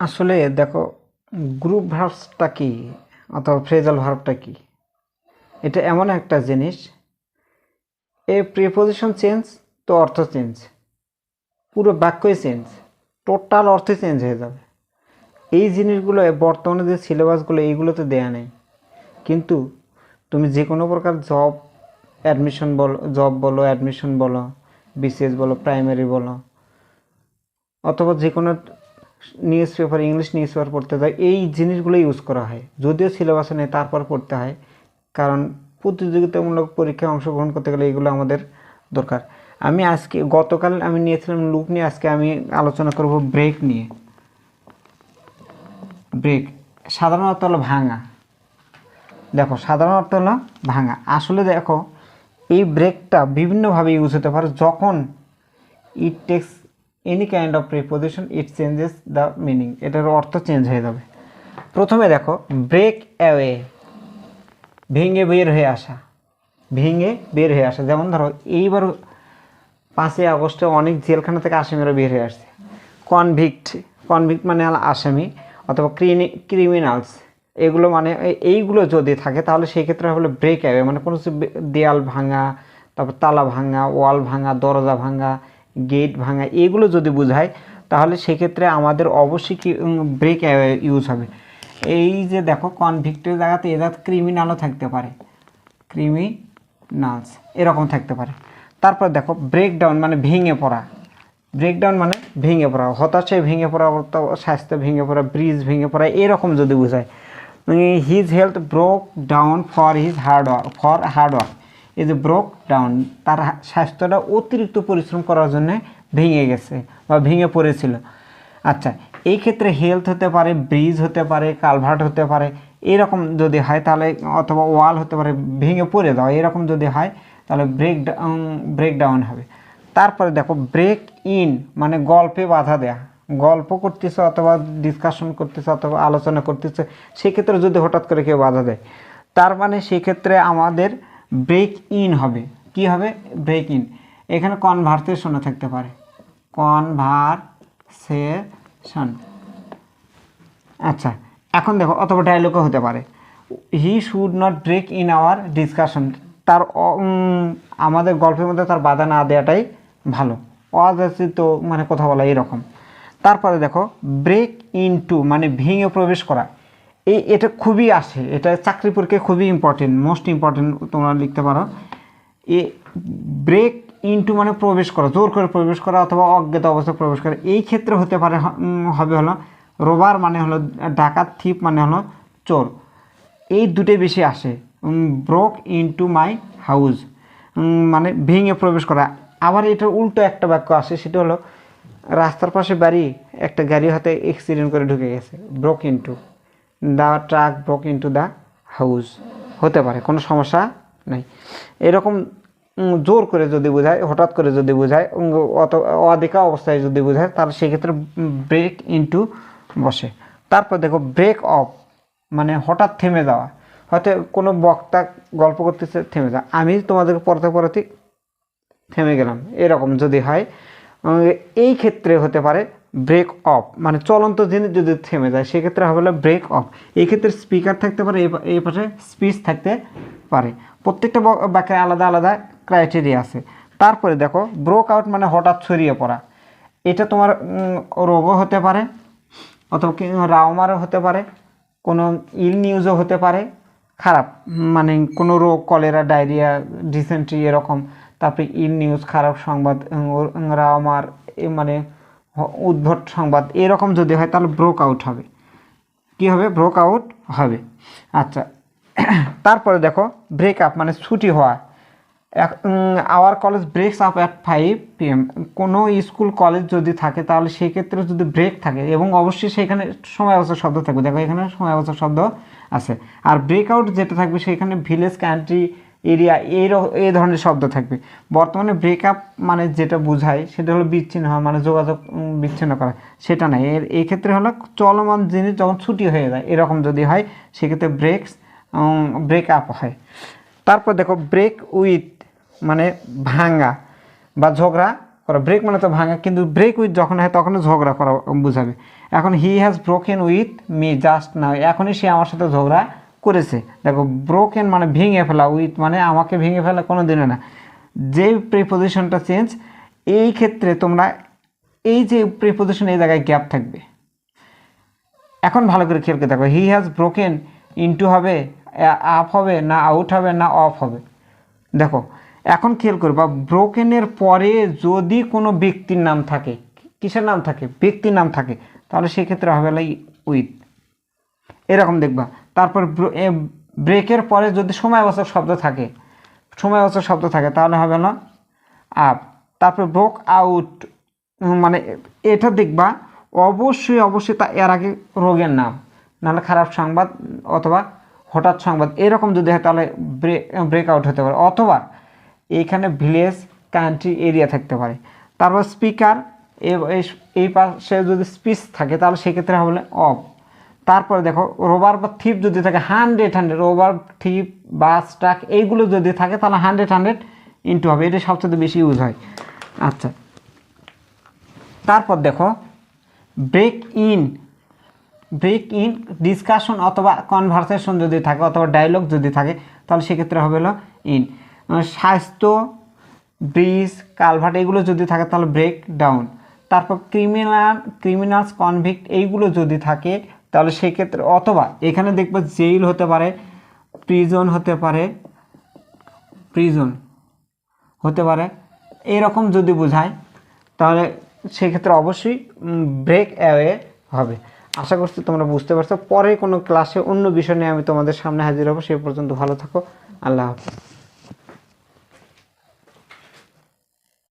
আসলে দেখো গ্রুপ ভার্বসটা কি অথবা ফ্রেজাল ভার্বটা কি? এটা এমন একটা জিনিস এর প্রিপোজিশন চেঞ্জ তো অর্থ চেঞ্জ পুরো বাক্যই চেঞ্জ টোটাল অর্থ চেঞ্জ হয়ে যাবে। এই জিনিসগুলো বর্তমানে যে সিলেবাসগুলো এইগুলোতে দেয়া নেই। কিন্তু তুমি যে কোনো প্রকার জব অ্যাডমিশন বলো জব বলো অ্যাডমিশন বলো বিসিএস বলো প্রাইমারি বলো, অথবা যে কোনো news paper English news paper পড়তে যায়, এই জিনিসগুলো ইউজ করা হয়। যদিও সিলেবাসে নেই, তারপর পড়তে হয়। কারণ প্রতিযোগিতামূলক পরীক্ষায় অংশগ্রহণ করতে গেলে এগুলো আমাদের দরকার। আমি আজকে, গতকাল আমি নিয়েছিলাম লুক নিয়ে, আজকে আমি আলোচনা করব ব্রেক নিয়ে। ব্রেক সাধারণ অর্থ হলো ভাঙা। দেখো, সাধারণ অর্থ হলো ভাঙা। আসলে দেখো, এই ব্রেকটা বিভিন্নভাবে ইউজ হতে পারে। যখন it takes any kind of preposition it changes the meaning এটার অর্থ চেঞ্জ হয়ে যাবে। প্রথমে দেখো ব্রেক অ্যাওয়ে ভেঙে বের হয়ে আসা। ভেঙে বের হয়ে আসা। যেমন ধরো, এইবার পাঁচই আগস্টে অনেক জেলখানা থেকে আসামিরা বের হয়ে আসছে। কনভিক্ট কনভিক্ট মানে আসামি অথবা ক্রিমিনালস এগুলো মানে এই- এইগুলো যদি থাকে, তাহলে সেই ক্ষেত্রে হলো ব্রেক অ্যাওয়ে মানে কোনো দেয়াল ভাঙা, তারপর তালা ভাঙা, ওয়াল ভাঙা, দরজা ভাঙা গেট ভাঙা, এগুলো যদি বোঝায়, তাহলে সেক্ষেত্রে আমাদের অবশ্যই কি ব্রেক ইউজ হবে। এই যে দেখো কনভিক্টের জায়গাতে এ জায়গাতে ক্রিমিনালও থাকতে পারে। ক্রিমিনালস এরকম থাকতে পারে। তারপর দেখো ব্রেকডাউন মানে ভেঙে পড়া। ব্রেকডাউন মানে ভেঙে পড়া, হতাশায় ভেঙে পড়া, স্বাস্থ্য ভেঙে পড়া ব্রিজ ভেঙে পড়া, এরকম যদি বোঝায়। His health broke down for his hard work for hard work এই যে ব্রোক ডাউন তার স্বাস্থ্যটা অতিরিক্ত পরিশ্রম করার জন্য ভেঙে গেছে বা ভেঙে পড়েছিল। আচ্ছা এই ক্ষেত্রে হেলথ হতে পারে ব্রিজ হতে পারে কালভার্ট হতে পারে, এরকম যদি হয় তাহলে অথবা ওয়াল হতে পারে, ভেঙে পড়ে যাওয়া, এরকম যদি হয় তাহলে ব্রেক ডাউন ব্রেক ডাউন হবে। তারপরে দেখো ব্রেক ইন মানে গল্পে বাধা দেয়া। গল্প করতেছে অথবা ডিসকাশন করতেছে অথবা আলোচনা করতেছে, সেক্ষেত্রে যদি হঠাৎ করে কেউ বাধা দেয়, তার মানে সেক্ষেত্রে আমাদের ব্রেক ইন হবে। কি হবে? ব্রেক ইন এখানে কনভারসেশনও থাকতে পারে। কনভারসেশন আচ্ছা এখন দেখো, অথবা ডায়লগও হতে পারে। He should not break in our discussion তার আমাদের গল্পের মধ্যে তার বাধা না দেওয়াটাই ভালো। অযাচিত মানে কথা বলা এরকম। তারপরে দেখো ব্রেক ইন টু মানে ভেঙে প্রবেশ করা। এই, এটা খুবই আসে। এটা চাকরি পরীক্ষায় খুবই ইম্পর্টেন্ট মোস্ট ইম্পর্টেন্ট তোমরা লিখতে পারো। এ ব্রেক ইনটু মানে প্রবেশ করা, জোর করে প্রবেশ করা অথবা অজ্ঞাত অবস্থায় প্রবেশ করা। এই ক্ষেত্রে হতে পারে হবে হলো, রোবার মানে হলো, ডাকাত, থিপ মানে হলো, চোর। এই দুটোই বেশি আসে। ব্রোক ইনটু মাই হাউস মানে ভেঙে প্রবেশ করা। আবার এটা উল্টো একটা বাক্য আসে, সেটা হলো, রাস্তার পাশে বাড়ি, একটা গাড়ি হাতে অ্যাক্সিডেন্ট করে ঢুকে গেছে broke into the truck broke into the house হতে পারে, কোনো সমস্যা নেই। এরকম জোর করে যদি বোঝায়, হঠাৎ করে যদি বোঝায় অত, অধিকা অবস্থায় যদি বোঝায়, তাহলে সেক্ষেত্রে ব্রেক ইনটু বসে। তারপর দেখো ব্রেক অফ মানে হঠাৎ থেমে যাওয়া। হয়তো কোনো বক্তা গল্প করতেছে, থেমে যাওয়া। আমি তোমাদেরকে পড়তে পড়াতে থেমে গেলাম। এরকম যদি হয় এই ক্ষেত্রে হতে পারে ব্রেক অফ মানে চলন্ত জিনিস যদি থেমে যায়, সেক্ষেত্রে হবে ব্রেক অফ এই ক্ষেত্রে স্পিকার থাকতে পারে, এই পাশে স্পিচ থাকতে পারে। প্রত্যেকটা ব- বাক্যে আলাদা আলাদা ক্রাইটেরিয়া আছে। তারপরে দেখো ব্রোক আউট মানে হঠাৎ ছড়িয়ে পড়া। এটা তোমার রোগও হতে পারে, অথবা রাওমারও হতে পারে, কোনো ইল নিউজও হতে পারে, খারাপ মানে কোনো রোগ কলেরা ডায়রিয়া ডিসেন্ট্রি এরকম। তারপরে ইল নিউজ খারাপ সংবাদ রাওমার মানে উদ্ভট সংবাদ। এরকম যদি হয়, তাহলে ব্রোক আউট হবে। কি হবে? ব্রোক আউট হবে। আচ্ছা। তারপরে দেখো ব্রেক আপ মানে ছুটি হওয়া। এক our college breaks up at five PM কোনো স্কুল কলেজ যদি থাকে, তাহলে সেই ক্ষেত্রে যদি ব্রেক থাকে, এবং অবশ্যই সেখানে সময় অবস্থা শব্দ থাকবে। দেখো, এখানে সময় অবস্থা শব্দ আছে। আর ব্রেকআউট যেটা থাকবে, সেখানে ভিলেজ কান্ট্রি এরিয়া এই র- এই ধরনের শব্দ থাকবে। বর্তমানে ব্রেকআপ মানে যেটা বোঝায়, সেটা হলো বিচ্ছিন্ন হওয়া মানে যোগাযোগ বিচ্ছিন্ন করা। সেটা নাই এর এই ক্ষেত্রে হলো চলমান জিনিস যখন ছুটি হয়ে যায়, এরকম যদি হয়, সেক্ষেত্রে ব্রেকস ব্রেক আপ হয়। তারপর দেখো ব্রেক উইথ মানে ভাঙ্গা বা ঝগড়া করা। ব্রেক মানে তো ভাঙা, কিন্তু ব্রেক উইথ যখন হয়, তখনও ঝগড়া করা বোঝাবে। এখন he has broken with me just না এখনই সে আমার সাথে ঝগড়া করেছে। দেখো ব্রোকেন মানে ভেঙে ফেলা, উইথ মানে আমাকে ভেঙে ফেলা কোনো দিনে না। যে প্রিপোজিশনটা চেঞ্জ এই ক্ষেত্রে তোমরা এই যে প্রিপোজিশন এই জায়গায় গ্যাপ থাকবে। এখন ভালো করে খেয়াল করে দেখো হি হ্যাজ ব্রোকেন ইনটু হবে আপ হবে, না আউট হবে, না অফ হবে। দেখো, এখন খেয়াল করবা ব্রোকেনের পরে যদি কোনো ব্যক্তির নাম থাকে, কিসের নাম থাকে? ব্যক্তির নাম থাকে, তাহলে সেক্ষেত্রে হবে লাই উইথ এরকম দেখবা। তারপর ব্রেকের পরে যদি সময়বাচক শব্দ থাকে সময়বাচক শব্দ থাকে, তাহলে হবে না। আপ তারপর ব্রোক আউট মানে এটা দেখবা, অবশ্যই অবশ্যই তা এর আগে রোগের নাম। নাহলে খারাপ সংবাদ অথবা হঠাৎ সংবাদ, এরকম যদি হয় তাহলে ব্রেক আউট হতে পারে। অথবা এইখানে ভিলেজ কান্ট্রি এরিয়া থাকতে পারে। তারপর স্পিকার এই পাশে যদি স্পিচ থাকে, তাহলে সেক্ষেত্রে হবে অফ তারপরে দেখো, রোবার বা থিপ যদি থাকে hundred hundred robber, thief bus truck এইগুলো যদি থাকে, তাহলে হান্ড্রেড হান্ড্রেড ইন্টু হবে। এটা সবচেয়ে বেশি ইউজ হয়। আচ্ছা। তারপর দেখো break in break in discussion অথবা কনভারসেশন যদি থাকে, অথবা ডায়লগ যদি থাকে, তাহলে সেক্ষেত্রে হবে হলো ইন স্বাস্থ্য ব্রিজ কালভার্ট এগুলো যদি থাকে, তাহলে ব্রেক ডাউন তারপর ক্রিমিনাল ক্রিমিনালস কনভিক্ট এইগুলো যদি থাকে তাহলে সেক্ষেত্রে অথবা এখানে দেখব জেইল হতে পারে প্রিজন হতে পারে প্রিজন হতে পারে। এরকম যদি বোঝায়, তাহলে সেক্ষেত্রে অবশ্যই ব্রেক অ্যাওয়ে হবে। আশা করছি তোমরা বুঝতে পারছ। পরে কোনো ক্লাসে অন্য বিষয় নিয়ে আমি তোমাদের সামনে হাজির হব। সে পর্যন্ত ভালো থাকো। আল্লাহ হাফিজ।